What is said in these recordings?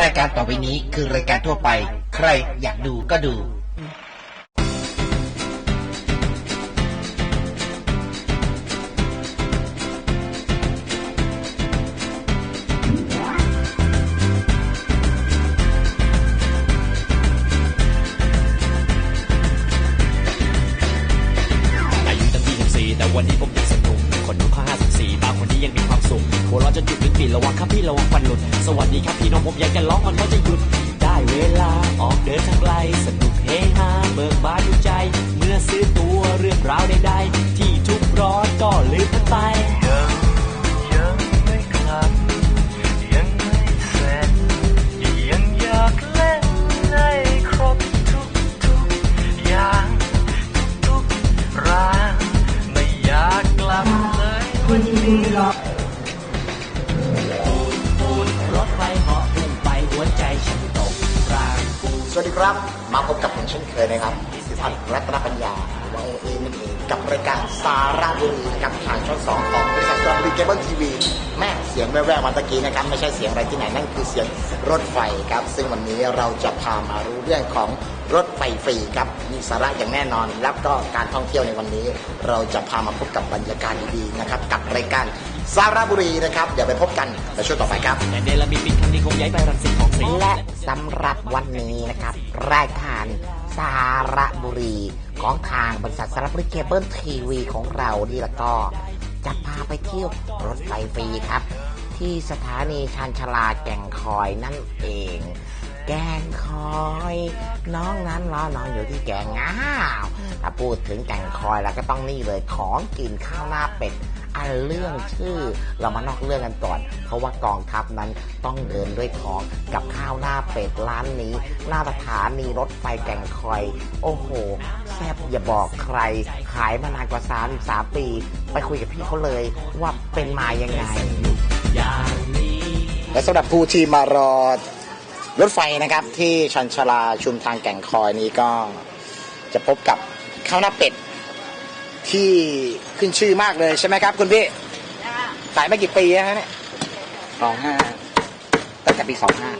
รายการต่อไปนี้คือรายการทั่วไป ใครอยากดูก็ดู ฟครับ ซึ่งวันนี้เราจะพามารู้เรื่องของรถไฟฟรีครับมีสาระอย่างแน่นอน แล้วก็การท่องเที่ยวในวันนี้ เราจะพามาพบกับบรรยากาศดีๆนะครับกับรายการสาระบุรีนะครับ เดี๋ยวไปพบกันในช่วงต่อไปครับแต่เดลมีปิดครั้งนี้คงย้ายไปรังสิตของสิงห์และสำหรับวันนี้นะครับ รายการสาระบุรี ของทางบริษัทสารบุรีเคเบิลทีวีของเรานี่แล้วก็จะพาไปเที่ยวรถไฟฟรีครับ ที่สถานีชานชลาแก่งคอยนั่นเอง แกงคอย น้องนั้นรอน้องอยู่ที่แกงอ้าวถ้าพูดถึงแกงคอยแล้วก็ต้องนี่เลยของกินข้าวหน้าเป็ดอันเรื่องชื่อเรามานอกเรื่องกันก่อน เพราะว่ากองทัพนั้นต้องเดินด้วยท้องกับข้าวหน้าเป็ดร้านนี้ หน้าสถานีรถไฟแก่งคอย โอ้โห แซ่บอย่าบอกใคร ขายมานานกว่า 33 ปี ไปคุยกับพี่เขาเลยว่าเป็นมายังไง และสำหรับผู้ที่มารอรถไฟนะครับ ที่ชันชาลาชุมทางแก่งคอยนี้ก็จะพบกับข้าวหน้าเป็ดที่ขึ้นชื่อมากเลยใช่ไหมครับ คุณพี่ขายมากี่ปีแล้วฮะเนี่ยสองห้าตั้งแต่ปีสองห้า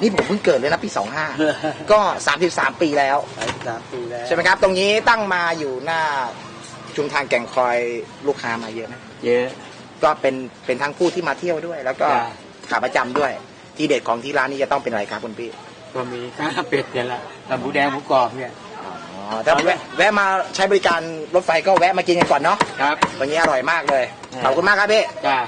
นี่ผมเพิ่งเกิดเลยนะปีสองห้าก็สามสิบสามปีแล้วสามปีแล้ว ใช่ไหมครับ ตรงนี้ตั้งมาอยู่หน้าชุมทางแก่งคอยลูกค้ามาเยอะไหมเยอะ ก็เป็นเป็นทั้งผู้ที่มาเที่ยวด้วย แล้วก็จ้ะ ขาประจำด้วย ที่เด็ดของที่ร้านนี้จะต้องเป็นอะไรครับคุณพี่ก็มีข้าวเป็ดเนี่ยแหละกับหมูแดงหมูกรอบเนี่ย อ๋อถ้าแวะแวะมาใช้บริการรถไฟก็แวะมากินกันก่อนเนาะครับตรงนี้อร่อยมากเลยอ่าขอบคุณมากครับพี่ จ้า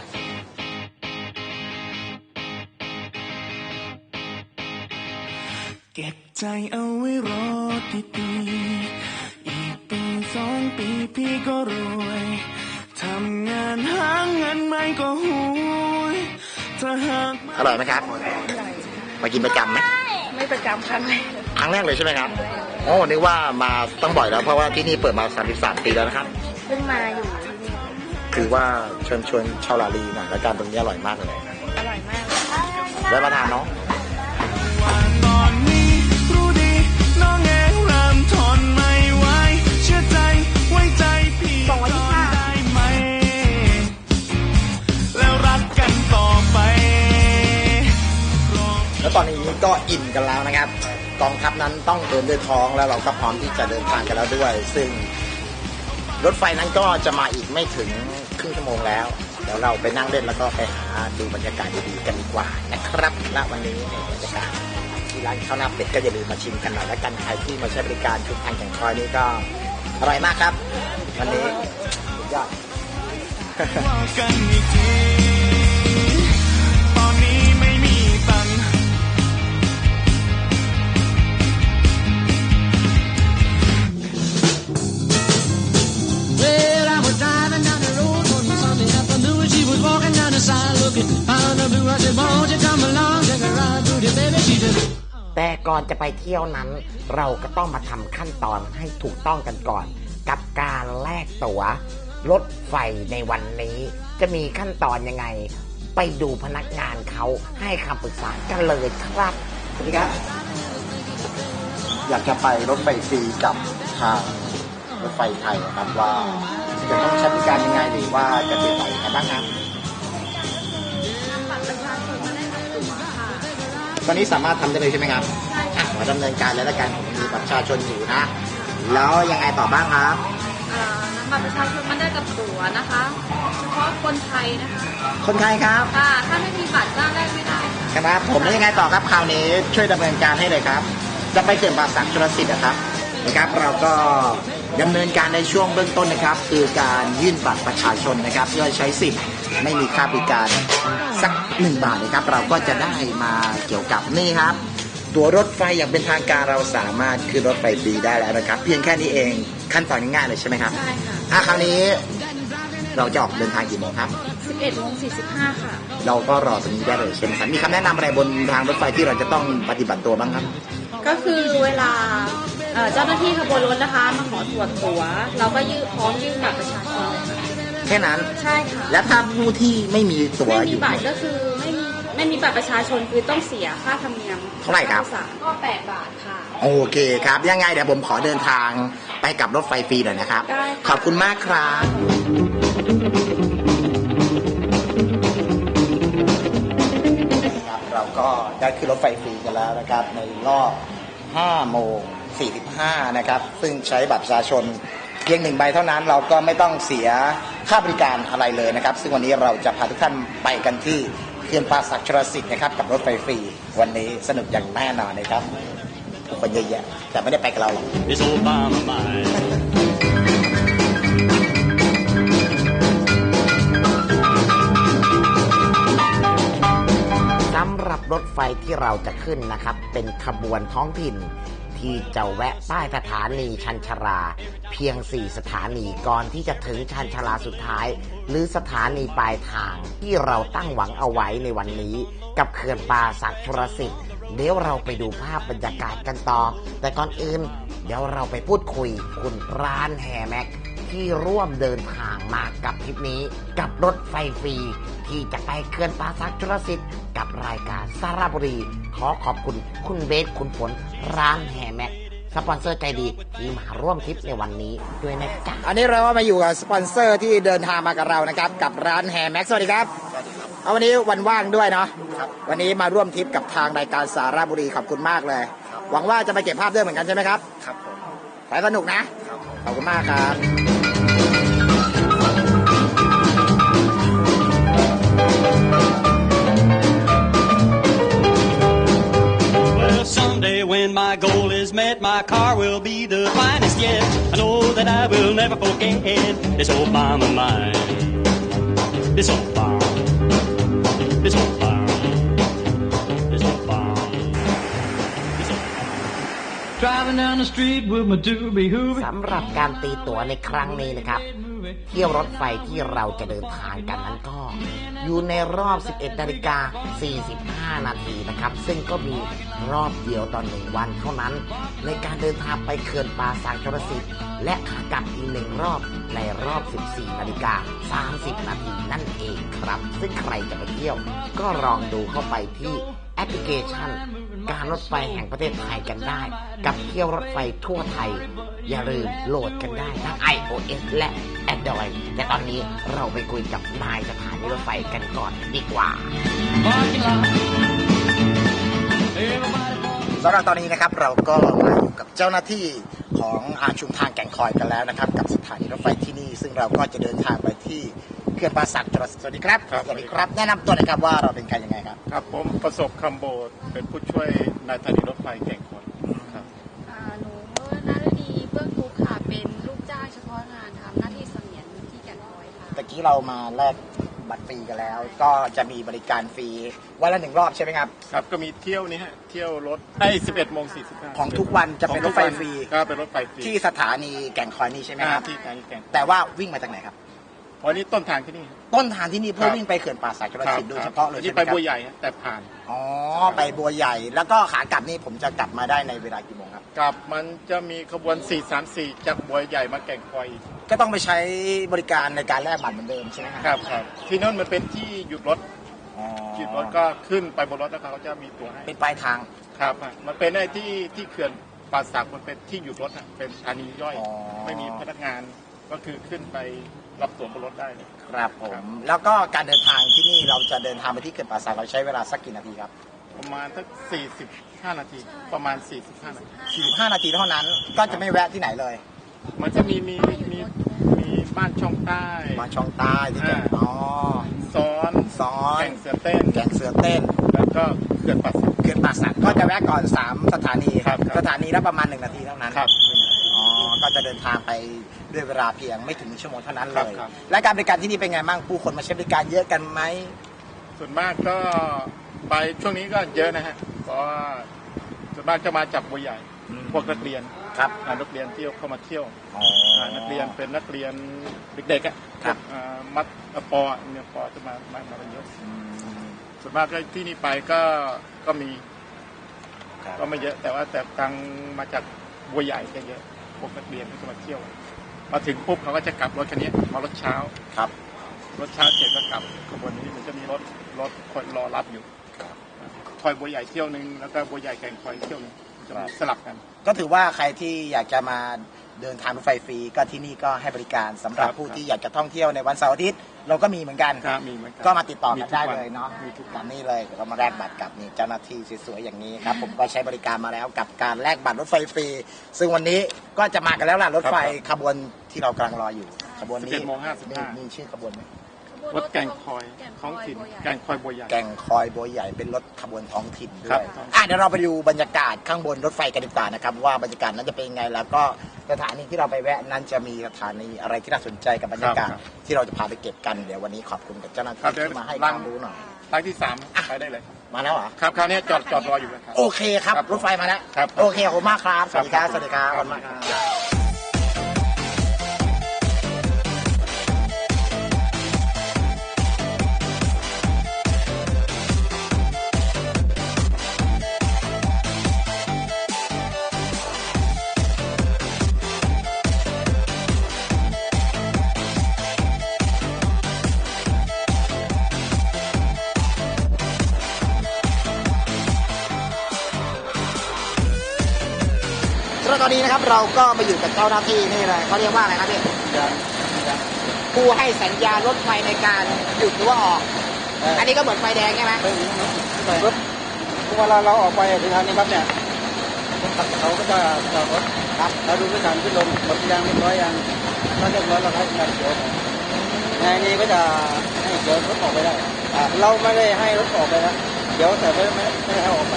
เก็บใจเอาไว้รอดีๆอีกปีสองปีพี่ก็รวย ทำงานหาเงินไม่ก็หุยถ้าหากอร่อยไหมครับ มากินประจำไหมไม่ประจำครั้งแรกครั้งแรกเลยใช่ไหมครับโอ้นึกว่ามาต้องบ่อยแล้วเพราะว่าที่นี่เปิดมา 33 ปีแล้วนะครับ เพิ่งมาอยู่ที่นี่ถือว่าเชิญชวนชาวลาลีหน่อยและการตรงนี้อร่อยมากเลยอร่อยมากแวะมาทานเนาะว่าตอนนี้รู้ดีน้องเองเริ่มทนไม่ไหวเชื่อใจไว้ใจพี่ ตอนนี้ก็อิ่มกันแล้วนะครับ กองทัพนั้นต้องเดินด้วยท้องแล้วเราก็พร้อมที่จะเดินทางกันแล้วด้วย ซึ่งรถไฟนั้นก็จะมาอีกไม่ถึงครึ่งชั่วโมงแล้วเดี๋ยวเราไปนั่งเล่นแล้วก็ไปหาดูบรรยากาศดีๆกันดีกว่านะครับและวันนี้บรรยากาศที่ร้านข้าวหน้าเป็ดก็อย่าลืมมาชิมกันหน่อยแล้วกันใครที่มาใช้บริการชุดทางแข่งคอยนี้ก็อร่อยมากครับ วันนี้สุดยอด side looking out the blue. I said, won't you come along, take a ride through the baby? She just แต่ก่อนจะไปเที่ยวนั้น เราก็ต้องมาทำขั้นตอนให้ถูกต้องกันก่อน กับการแลกตั๋วรถไฟในวันนี้ จะมีขั้นตอนยังไง ไปดูพนักงานเขาให้คำปรึกษากันเลยครับสวัสดีครับ อยากจะไปรถไฟฟรีกับทางรถไฟไทยนะครับว่าจะต้องใช้บริการยังไงหรือว่าจะติดต่อยังไงบ้างครับ ตอนนี้สามารถทำได้เลยใช่ไหมครับใช่อะขอดำเนินการเลยแล้วกันผมมีบัตรประชาชนอยู่นะ แล้วยังไงต่อบ้างครับ อ่านำบัตรประชาชนมาได้กับตั๋วนะคะ เฉพาะคนไทยนะคะคนไทยครับค่ะถ้าไม่มีบัตรก็แลกไม่ได้ค่ะครับผมแล้วยังไงต่อครับคราวนี้ช่วยดำเนินการให้เลยครับ จะไปเขื่อนป่าสักชลสิทธิ์นะครับนะครับ เราก็ดำเนินการในช่วงเบื้องต้นนะครับ คือการยื่นบัตรประชาชนนะครับเพื่อใช้สิทธิ์ไม่มีค่าบริการ สักหนึ่งบาทนะครับ เราก็จะได้มาเกี่ยวกับนี่ครับ ตัวรถไฟอย่างเป็นทางการเราสามารถขึ้นรถไฟฟรีได้แล้วนะครับ เพียงแค่นี้เองขั้นตอนง่ายๆเลยใช่ไหมครับใช่ค่ะอะคราวนี้เราจะออกเดินทางกี่โมงครับ 11โมง45 ค่ะ เราก็รอตรงนี้ได้เลยใช่ไหมครับมีคำแนะนำอะไรบนทางรถไฟที่เราจะต้องปฏิบัติตัวบ้างครับ ก็คือเวลาเอ่อเจ้าหน้าที่ขบวนรถนะคะ มาขอตรวจตั๋วเราก็ยื่นพร้อมยื่นบัตรประชาชนเลยค่ะ แค่นั้น ใช่ค่ะ และถ้าผู้ที่ไม่มีตั๋วไม่อมียู่บัตรก็คือไม่มีไม่มีบัตรประชาชนคือต้องเสียค่าธรรมเนียมเท่าไหร่ครับาโดยสารก็8บาทค่ะ โอเคครับ ยังไงเดี๋ยวผมขอเดินทางไปกับรถไฟฟรีหน่อยนะครับ ได้ค่ะ ขอบคุณมากครับ ครับเราก็ได้ขึ้นรถไฟฟรีกันแล้วนะครับ ในรอบ 5 โมง 45 นะครับ ซึ่งใช้บัตรประชาชนเพียงหนึ่งใบเท่านั้นเราก็ไม่ต้องเสียค่าบริการอะไรเลยนะครับ ซึ่งวันนี้เราจะพาทุกท่านไปกันที่เขื่อนป่าศักดิ์ชลสิทธิ์นะครับกับรถไฟฟรีวันนี้สนุกอย่างแน่นอนนะครับคนเยอะแยะแต่ไม่ได้ไปกับเราหรอก สำหรับรถไฟที่เราจะขึ้นนะครับ เป็นขบวนท้องถิ่น ที่จะแวะป้ายสถานีชันชรา เพียง 4 สถานีก่อนที่จะถึงชันชราสุดท้าย หรือสถานีปลายทางที่เราตั้งหวังเอาไว้ในวันนี้ กับเขื่อนป่าศักดิ์ชรสิทธิ์เดี๋ยวเราไปดูภาพบรรยากาศกันต่อ แต่ก่อนอื่น เดี๋ยวเราไปพูดคุยคุณร้านแฮแม็ก ที่ร่วมเดินทางมากับทริปนี้กับรถไฟฟรี ที่จะไปเขื่อนป่าซักจุลสิทธิ์กับรายการสาราบุรี ขอขอบคุณคุณเบสคุณฝนร้านแฮแม็กสปอนเซอร์ใจดีที่มาร่วมทริปในวันนี้ด้วยนะจ๊ะอันนี้เราก็มาอยู่กับสปอนเซอร์ที่เดินทางมากับเรานะครับ กับร้านแฮแม็กสวัสดีครับเอาวันนี้วันว่างด้วยเนาะวันนี้มาร่วมทริปกับทางรายการสาราบุรีขอบคุณมากเลย หวังว่าจะไปเก็บภาพด้วยเหมือนกันใช่ไหมครับครับผมไปสนุกนะขอบคุณมากครับ when my goal is met, my car will be the finest yet. I know that I will never forget this old bomb of mine. This old bomb. This old bomb. This old bomb. This old Driving down the street with my doobie hoobie. สำหรับการตีตั๋วในครั้งนี้นะครับ เที่ยวรถไฟที่เราจะเดินทางกันนั้นก็ อยู่ในรอบ 11นาฬิกา45 นาทีนะครับ ซึ่งก็มีรอบเดียวต่อหนึ่งวันเท่านั้น ในการเดินทางไปเขื่อนป่าสักชลสิทธิ์และขากลับอีกหนึ่งรอบในรอบ 14นาฬิกา30 นาทีนั่นเองครับ ซึ่งใครจะไปเที่ยว ก็ลองดูเข้าไปที่แอปพลิเคชัน การรถไฟแห่งประเทศไทยกันได้ กับเที่ยวรถไฟทั่วไทย อย่าลืมโหลดกันได้ทั้ง iOS และ Android แต่ตอนนี้เราไปคุยกับนายสถานีรถไฟกันก่อนดีกว่า Parking lot. Everybody สำหรับตอนนี้นะครับเราก็มาอยู่กับเจ้าหน้าที่ของอาชุมทางแก่งคอยกันแล้วนะครับ กับสถานีรถไฟที่นี่ ซึ่งเราก็จะเดินทางไปที่เขื่อนป่าสักจรสวัสดีครับครับสวัสดีครับ แนะนำตัวหน่อยครับว่าเราเป็นใครยังไงครับครับผมประสบคำโบสเป็นผู้ช่วยนายธนีรถไฟแก่งคอยครับอ่าหนูเมื่อนารดีเบื้องทุกข์ค่ะเป็นลูกจ้างเฉพาะงาน ตะกี้เรามาแลกบัตรฟรีกันแล้ว ก็จะมีบริการฟรีวันละหนึ่งรอบใช่ไหมครับ ครับก็มีเที่ยวนี้ฮะเที่ยวรถไอ้11โมง45ของทุกวันจะเป็นรถไฟฟรี ก็เป็นรถไฟฟรีที่สถานีแก่งคอยนี่ใช่ไหมอ่าครับ ที่การแก่งแต่ว่าวิ่งมาจากไหนครับ วันนี้ต้นทางที่นี่ ต้นทางที่นี่เพื่อครับวิ่งไปเขื่อนป่าสักจรสิทธิ์โดยเฉพาะเลยนี่ใช่ไหมไปครับบัวใหญ่ฮะแต่ผ่าน อ๋อ ไปบัวใหญ่ แล้วก็ขากลับนี่ผมจะกลับมาได้ในเวลากี่โมงครับกับมันจะมีขบวน 434 จากบัวใหญ่มาแก่งคอยอีกก็ต้องไปใช้บริการในการแลกบัตรเหมือนเดิมใช่ไหมครับ ครับครับที่นั่นมันเป็นที่หยุดรถอ๋อหยุดรถก็ขึ้นไปบนรถแล้วเขาจะมีตัวให้ เป็นปลายทาง ครับอะมันเป็นไอ้ที่ที่เขื่อนป่าสักมันเป็นที่หยุดรถอะเป็นสถานีย่อยอ๋อไม่มีพนักงาน ก็คือขึ้นไป รับตั๋วบนรถได้เลยครับผครัมบแล้วก็การเดินทางที่นี่เราจะเดินทางไปที่เขื่อนป่าสักเราใช้เวลาสักกี่นาทีครับประมาณสัก45 นาที ประมาณ 45 นาที 45 นาทีเท่านั้นก็จะไม่แวะที่ไหนเลย มันจะมีมีมีมีบ้านช่องใต้ มาช่องใต้ที่จะอ่า อ๋อซ้อนซ้อนแข่งเสือเต้น แก่งเสือเต้นแล้วก็เขื่อนป่าสักเขื่อนป่าสักก็จะแวะก่อน 3 สถานีครับครับสถานีละประมาณ 1 นาทีเท่านั้นครับอ๋อ ก็จะเดินทางไปด้วยเวลาเพียงไม่ถึงชั่วโมงเท่านั้นคเลรับยครับ และการบริการที่นี่เป็นไงบ้างผู้คนมาใช้บริการเยอะกันไหมส่วนมากก็ไปช่วงนี้ก็เยอะนะฮะเพราะว่าส่วนมากจะมาจากบัวใหญ่อืมพวกนักเรียนครับอ่านักเรียนที่เข้ามาเที่ยวอ๋อ อ่านักเรียนเป็นนักเรียนเด็กๆอะครับ อ่ามัดปอเนี่ยปอจะมามามากันเยอะอืมส่วนมากก็ที่นี่ไปก็ก็มีครับ ก็ไม่เยอะ แต่ว่าแต่ทางมาจากบัวใหญ่ก็เยอะ พวกนักเรียนที่จะมาเที่ยว มาถึงปุ๊บเขาก็จะกลับรถคันนี้มารถเช้าครับ รถเช้าเสร็จก็กลับขบวนนี้มันจะมีรถรถคอยรอรับอยู่คอยบัวใหญ่เที่ยวหนึ่งแล้วก็บัวใหญ่แก่งคอยเที่ยวหนึงจะมีสลับกัน ก็ถือว่าใครที่อยากจะมา เดินทางรถไฟฟรีก็ที่นี่ก็ให้บริการสำหรับครับผู้ที่อยากจะท่องเที่ยวในวันเสาร์อาทิตย์เราก็มีเหมือนกัน ครับมีเหมือนกันก็มาติดต่อกันได้มีทุกวันเลยเนาะมีทุกวัน นี่เลยเดี๋ยวก็มาแลกบัตรกับนี่เจ้าหน้าที่สวยๆอย่างนี้ครับผมก็ใช้บริการมาแล้วกับการแลกบัตรรถไฟฟรี ซึ่งวันนี้ก็จะมากันแล้วล่ะรถไฟขบวนที่เรากำลังรออยู่ขบวนนี้11โมง55 มีมีชื่อขบวนไหม รถแก่งคอยท้องถิ่นแก่งคอยบัวใหญ่ แก่งคอยโบยใหญ่เป็นรถขบวนท้องถิ่นด้ครัวยบอะเดี๋ยวเราไปดูบรรยากาศข้างบนรถไฟกันดีกว่านะครับ ว่าบรรยากาศนั้นจะเป็นยังไง แล้วก็สถานีที่เราไปแวะนั้นจะมีสถานีอะไรที่น่าสนใจกับบรรยากาศครับที่เราจะพาไปเก็บกันเดี๋ยววันนี้ขอบคุณกับเจ้าหน้าครัที่บเดี๋ยวที่มาให้ลั่ควานมรู้หน่อยทางที่สามไปได้เลยครับมาแล้วเหรอครับคราวนี้จอดจอดรออยู่นะครับโอเคครับครับรถไฟมาแล้วครับโอเคขอบคุณมากครับสวัสดีครับครับสวัสดีครับคขรัอบบคุณมากครับ นนี้นะครับเราก็มาอยู่กับเจ้าหน้าที่นี่เลยเขาเรียกว่าอะไรครับพี่ผู้ให้สัญญาณรถไฟในการหยุดหรือว่าออก อันนี้ก็เหมือนไฟแดงใช่ไหมรถเวลาเราออกไปถึงทางนี้ครับเนี่ยคนขับเขาก็จะจอดรถครับเราดูด้วยการขึ้นลงหมดยางเรียบร้อยยังถ้าเรียบร้อยเราให้การเขียวในนี้ก็จะให้เขียวรถออกไปได้อ่าเราไม่ได้ให้รถออกไปนะเดี๋ยวแต่ไม่ไม่ไม่ได้ให้ออกไป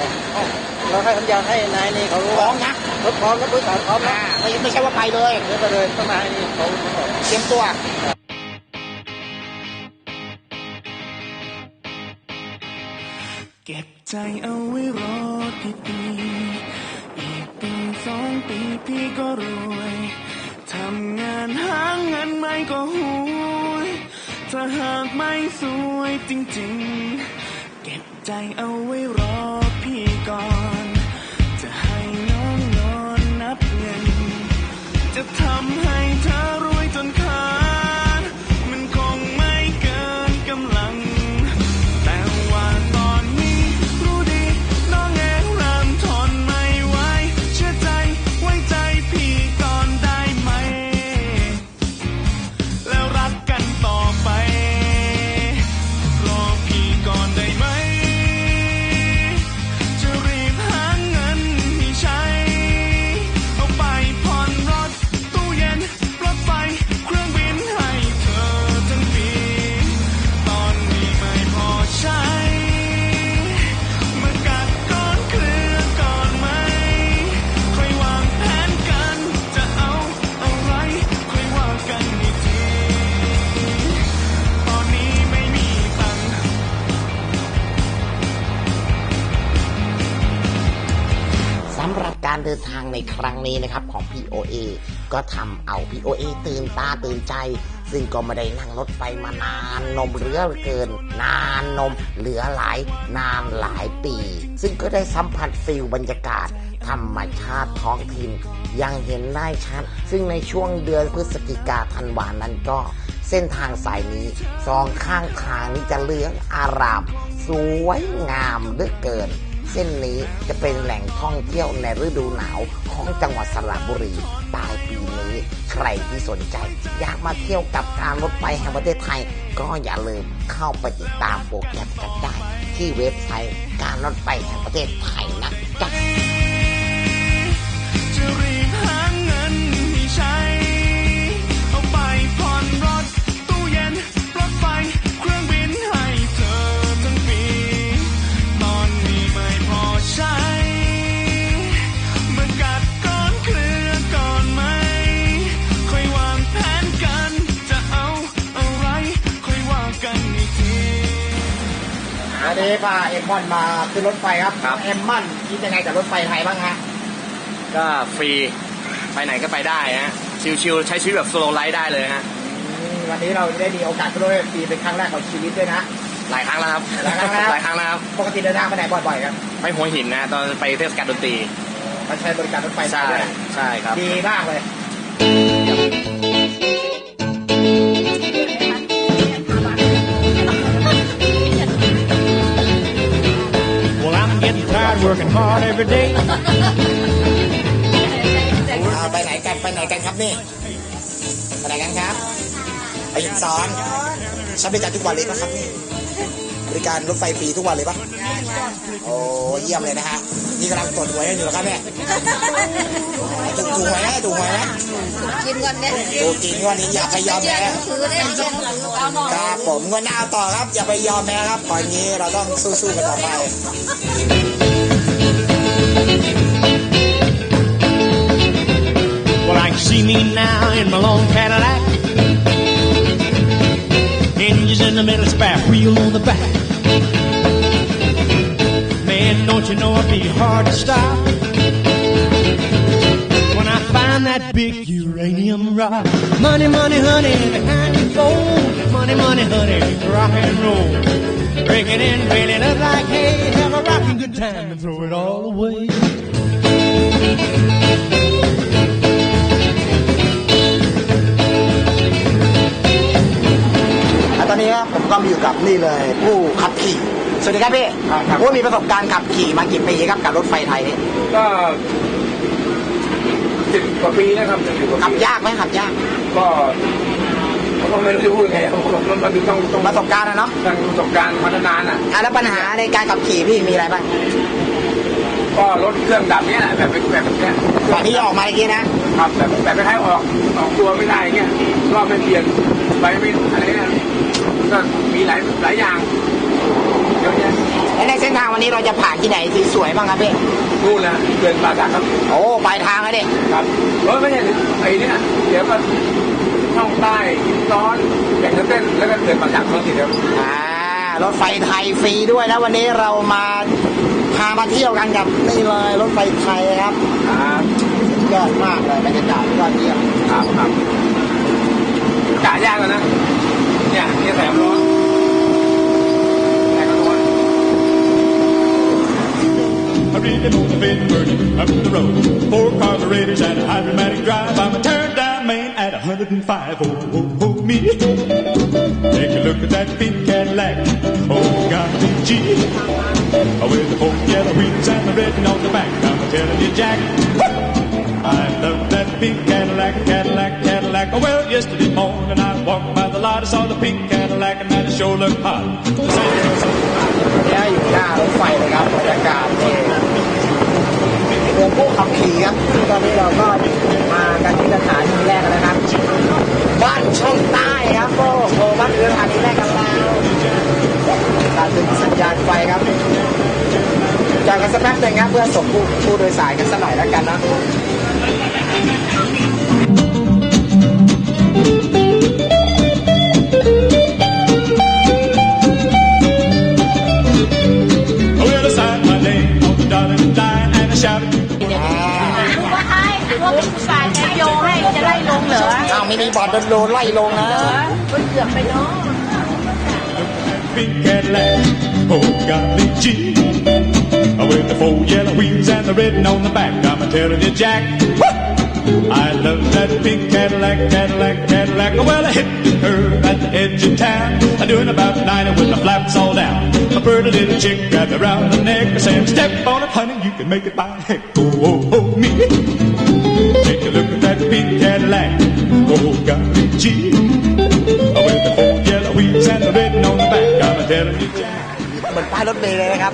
เราให้สัญญาณให้นายนี่เขารู้พร้อว่ามนะ รถพร้อมรถโดยสารพร้อมอ่านะไม่ไม่ใช่ว่าไปเลยเดี๋ยวไปเลยต้องมาให้นี่เขาออกเตรียมตัวเก็บใจเอาไว้รอกี่ปีอีกปีสองปีพี่ก็รวยทำงานหาเงินไม่ก็หุยถ้าหากไม่สวยจริงๆ เก็บใจเอาไว้รอพี่ก่อน จะทำให้เธอางในครั้งนี้นะครับของ POA ก็ทำเอา POA ตื่นตาตื่นใจ ซึ่งก็ไม่ได้นั่งรถไฟมานานนมเหลือเกิน นานนมเหลือหลายนานหลายปี ซึ่งก็ได้สัมผัสฟิลบรรยากาศธรรมชาติท้องถิ่นยังเห็นได้ชัด ซึ่งในช่วงเดือนพฤศจิกาธันวานั้นก็เส้นทางสายนี้สองข้างทางนี้จะเหลืองอาราม สวยงามเหลือเกิน เส้นนี้จะเป็นแหล่งท่องเที่ยวในฤดูหนาวของจังหวัดสระบุรีปลายปีนี้ใครที่สนใจ อยากมาเที่ยวกับการรถไฟแห่งประเทศไทย ก็อย่าลืมเข้าไปติดตามโปรแกรมกันได้ที่เว็บไซต์การรถไฟแห่งประเทศไทยนะจ๊ะ มมอนมาขึ้นรถไฟครับครับเอ็มมอนคิดยังไงกับรถไฟไทยบ้างฮะก็ฟรีไปไหนก็ไปได้ฮะชิลๆใช้ชีวิตแบบสโลไลฟ์ได้เลยฮะอืมวันนี้เราได้มีโอกาสขึ้นรถไฟฟรีเป็นครั้งแรกของชีวิตด้วยนะ หลายครั้งแล้วครับหลายครั้งแล้ว หลายครั้งแล้วครับปกติเดินทางไปไหนบ่อยๆครับไปหัวหินนะตอนไปเทศกาลดนตรีมาใช้บริการรถไฟไทใช่ยด้วยนะใช่ครับ ดีมากเลย working hard every day. อ่าไปไหนกันไปไหนกันครับนี่ไปไหนกันครับไปหินซ้อนใช้บริการทุกวันเลยปะครับนี่บริการรถไฟฟรีทุกวันเลยปะโอ้เยี่ยมเลยนะฮะนี่กำลังตรวจหวยกันอยู่เหรอครับเนี่ยถูกถูกหวยไหมถูกหวยไหมกินวันเนี้ยถูกจริงวันนี้อย่าไปยอมเชื่อแพ้หนังสือได้เชื่อหนังสือเอาหน่อยครับผมงวันหน้าเอาต่อครับอย่าไปยอมแพ้ครับตอนนี้เราต้องสู้ๆกันต่อไป Well, I can see me now in my long Cadillac. Hinges in the middle, spare wheel on the back. Man, don't you know it'd be hard to stop when I find that big uranium rock. Money, money, honey, behind your phone. Money, money, honey, rock and roll. Break it in, it up like hay. Have a rocking good time and throw it all away. อะตอนนี้ครับผมก็มาอยู่กับนี่เลยผู้ขับขี่ สวัสดีครับพี่โอ้มีประสบการณ์ขับขี่มากี่ปีครับกับรถไฟไทยนี่ก็สิบกว่าปีนะครับสิบกว่าขับปียากไหมขับยากก็ ก็ไม่รู้จะพูดไงมันมันต้องต้องประสบการณ์นะเนาะทางประสบการณ์มานานๆอะอะแล้วปัญหาในการขับขี่พี่มีอะไรบ้างก็รถเครื่องดับเนี้ยแหละแบบแบบแบบเนี้ยตอนที่ออกมาเมื่อกี้นะครับแบบแบบคล้ายๆออกออกตัวไม่ได้เงี้ยรอบไม่เปลี่ยนไปไม่อะไรเนี่ยก็มีหลายหลายอย่างเยอะแยะและในเส้นทางวันนี้เราจะผ่านที่ไหนสวยๆบ้างครับพี่นู่นนะเกินปลาสักครับ โอ้ปลายทางแล้วดิครับรถไม่ใช่ไอ้เนี่ยเดี๋ยวก็ ช่องใต้หินซ้อนแบ่งเส้นแล้วก็เกินปลาสักรถทีเดียวอ่ารถไฟไทยฟรีด้วยแล้ววันนี้เรามาพามาเที่ยวกันกับนี่เลยรถไฟไทยครับครับสุดยอดมากเลยบรรยากาศยอดเยี่ยมครับครับกะยากแล้วนะเนี่ยเนี่ยแสบร้อนแต่ก็ร้อน I really motivated burning up the road. Four carburetors and a hydromatic drive. I'm a turned down man at 105. Oh, oh, oh, me. Take a look at that pink Cadillac. Oh, golly gee. Oh, with the four yellow wheels and the red on the back. I'm telling you, Jack. I love that pink Cadillac, Cadillac, Cadillac. Oh, well, yesterday morning I walked by the lot. I saw the pink Cadillac and that sure looked hot. The San เนี่ยอยู่หน้ารถไฟเลยครับบรรยากาศนี่รวมผู้ขับขี่ครับตอนนี้เราก็มากันที่สถานี กันสักหน่อยแล้วกันนะ Well, I signed my name on the dotted line and I shouted. อ่าว่าให้ว่าเป็นผู้ชายให้โยงให้จะได้ลงเหรออ้าวมินิบอร์ดโดนไล่ลงนะมันเกือบไปเนาะ pink Cadillac. Oh, golly gee. With the four yellow wheels and the red on the back, I'm a telling you, Jack. I love that pink Cadillac, Cadillac, Cadillac. Oh, well, I hit the curve at the edge of town. I'm doing about 90 with the flaps all down. A pretty little chick grabbed me around the neck, saying, Step on it, honey, you can make it by heck. Oh, oh, oh, me. Take a look at that pink Cadillac. Oh, golly gee. ป้ายรถเมล์เลยนะครับ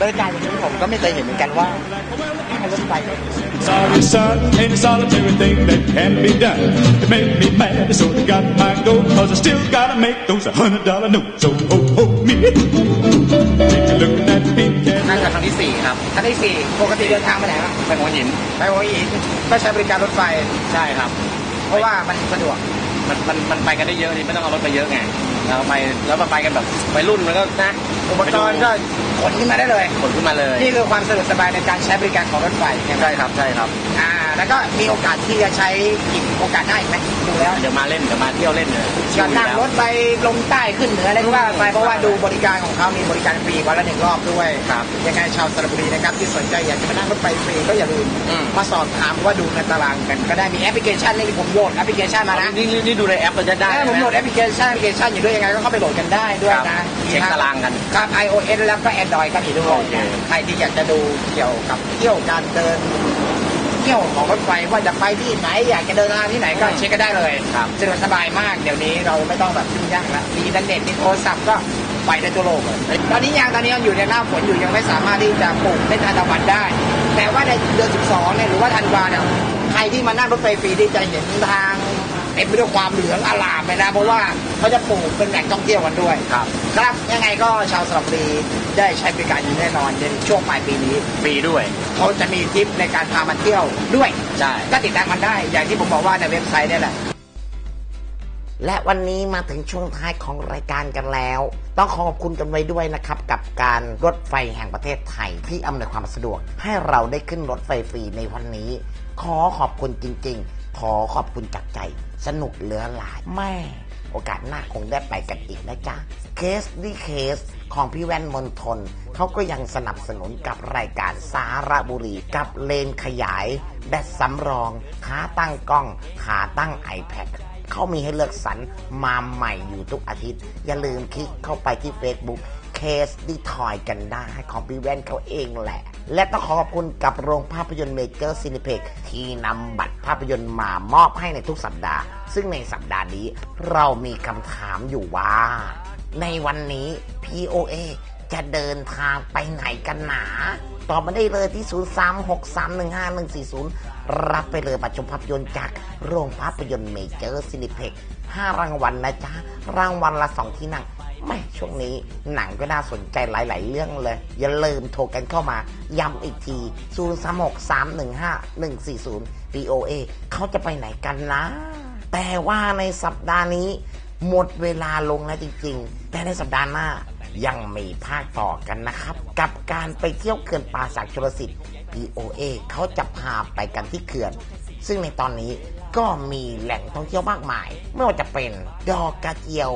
บริการอย่างนี้ผมก็ไม่เคยเห็นเหมือนกันว่าให้รถไฟ Sorry, son, ain't a solitary thing that can be done to make me mad. So I got my go, cause I still gotta make those hundred dollar notes. So ho, ho, me. Take a look at that big cat. นั่นคือครั้งที่สี่ครับครั้งที่สี่ปกติเดินทางไปไหนวะไปหัวหินไปหัวหินก็ใช้บริการรถไฟใช่ครับ เพราะว่ามันสะดวกมันมันมันไปกันได้เยอะนี่ไม่ต้องเอารถไปเยอะไง เราไปแล้วมาไปกันแบบวัยรุ่นมันก็นะอุปกรณ์ก็ขนขึ้นมาได้เลยขนขึ้นมาเลย นี่คือความสะดวกสบายในการใช้บริการของรถไฟใช่ไหมใช่ครับใช่ครับอ่าแล้วก็มีโอกาสที่จะใช้อีกโอกาสหน้าอีกไหมดูแล้วเดี๋ยวมาเล่นเดี๋ยวมาเที่ยวเล่นเลยก็นั่งรถไปลงใต้ขึ้นเหนืออะไรก็ว่าไปเพราะว่าดูบริการของเขามีบริการฟรีวันละหนึ่งรอบด้วยครับยังไงชาวสระบุรีนะครับที่สนใจอยากจะมานั่งรถไฟฟรีก็อย่าลืมอืมมาสอบถามว่าดูในตารางกันก็ได้มีแอปพลิเคชันนี่ผมโหลดแอปพลิเคชันมานะนี่นี่นี่ดูในแอปเราจะได้ได้ผมไหมโหลดแอปพลิเคชันแอปพลิเคชันอยู่ด้วยยังไงก็เข้าไปโหลดกันได้ด้วยครันะบเช็คตารางกันครับ iOS แล้วก็ Android ก็มีด้วยโอเคใครที่อยากจะดูเกี่ยวกับเที่ยวการเดินเที่ยวของรถไฟว่าจะไปที่ไหนอยากจะเดินทางที่ไหนก็เช็คก็ได้เลยครับสะดวกสบายมากเดี๋ยวนี้เราไม่ต้องแบบยุ่งยากแล้วมีอินเทอร์เน็ตมีโทรศัพท์ก็ไปได้ทั่วโลกเลยตอนนี้ยังตอนนี้ยังอยู่ในหน้าฝนอยู่ยังไม่สามารถที่จะปลูกเป็นทานตะวันได้ แต่ว่าในเดือน 12เนี่ยหรือว่าธันวาเนี่ยใครที่มานั่งรถไฟฟรีที่จะเห็นทาง เต็มไปด้วยความเหลืองอลามเลยนะ เพราะว่าเขาจะปลูกเป็นแหล่งท่องเที่ยวกันด้วยครับ ครับยังไงก็ชาวสระบุรีได้ใช้บริการอยู่แน่นอนในช่วงปลายปีนี้ฟรีด้วย เขาจะมีทริปในการพามาเที่ยวด้วยใช่ก็ติดตามมันได้ อย่างที่ผมบอกว่าในเว็บไซต์เนี่ยแหละและวันนี้มาถึงช่วงท้ายของรายการกันแล้ว ต้องขอขอบคุณกันไว้ด้วยนะครับ กับการรถไฟแห่งประเทศไทยที่อำนวยความสะดวก ให้เราได้ขึ้นรถไฟฟรีในวันนี้ ขอขอบคุณจริงๆ ขอขอบคุณจากใจ สนุกเหลือหลายแม่โอกาสหน้าคงได้ไปกันอีกนะจ๊ะ เคสดีเคสของพี่แว่นมนทน เขาก็ยังสนับสนุนกับรายการสาระบุรี กับเลนขยาย แบตสำรอง ขาตั้งกล้อง ขาตั้ง iPad เขามีให้เลือกสรรมาใหม่อยู่ทุกอาทิตย์ อย่าลืมคลิกเข้าไปที่ Facebook เค สดีทอยกันได้ของพี่แว่นเขาเองแหละ และต้องขอขอบคุณกับโรงภาพยนตร์เมเจอร์ซินิเพ็กที่นำบัตรภาพยนตร์มามอบให้ในทุกสัปดาห์ ซึ่งในสัปดาห์นี้เรามีคำถามอยู่ว่า ในวันนี้ POA จะเดินทางไปไหนกันหนาตอบมาได้เลยที่ 0363151140 รับไปเลยบัตรชมภาพยนตร์จากโรงภาพยนตร์เมเจอร์ซินิเพ็ก5รางวัลนะจ๊ะ รางวัลละ 2 ที่นั่ง ไม่ช่วงนี้หนังก็น่าสนใจหลาย ๆ เรื่องเลย อย่าลืมโทรกันเข้ามาย้ำอีกที 036315140 POA เขาจะไปไหนกันนะ แต่ว่าในสัปดาห์นี้ หมดเวลาลงแล้วจริง ๆ แต่ในสัปดาห์หน้ายังมีภาคต่อกันนะครับ กับการไปเที่ยวเขื่อนป่าสักชลสิทธิ์ POA เขาจะพาไปกันที่เขื่อน ซึ่งในตอนนี้ก็มีแหล่งท่องเที่ยวมากมาย ไม่ว่าจะเป็นดอกกระเจียว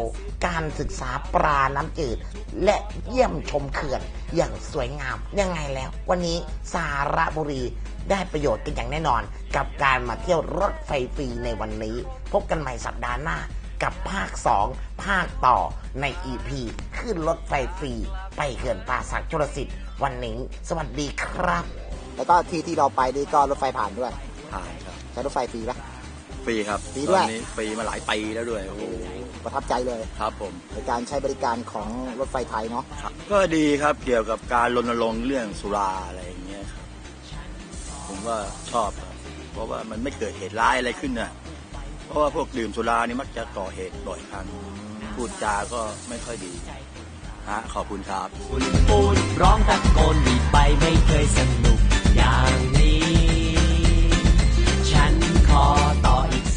การศึกษาปลาน้ำจืด และเยี่ยมชมเขื่อนอย่างสวยงามยังไงแล้ว วันนี้สาระบุรีได้ประโยชน์กันอย่างแน่นอน กับการมาเที่ยวรถไฟฟรีในวันนี้ พบกันใหม่สัปดาห์หน้ากับภาค 2 ภาคต่อใน EP ขึ้นรถไฟฟรี ไปเขื่อนป่าสักชลสิทธิ์วันนี้ สวัสดีครับ แล้วก็ที่ที่เราไปนี่ก็รถไฟผ่านด้วยผ่านครับ ใช้รถไฟฟรีปะ ฟรีครับฟรีด้วย ตอนนี้ฟรีมาหลายปีแล้วด้วยโอ้โหประทับใจเลยครับผม ในการใช้บริการของรถไฟไทยเนาะก็ดีครับเกี่ยวกับการรณรงค์เรื่องสุราอะไรอย่างเงี้ยครับผมว่าชอบเพราะว่ามันไม่เกิดเหตุร้ายอะไรขึ้นน่ะเพราะว่าพวกดื่มสุรานี่มักจะก่อเหตุบ่อยครั้งพูดจาก็ไม่ค่อยดีฮะขอบคุณครับ ปูนปูนร้องตะโกนดีไปไม่เคยสนุกอย่าง 大大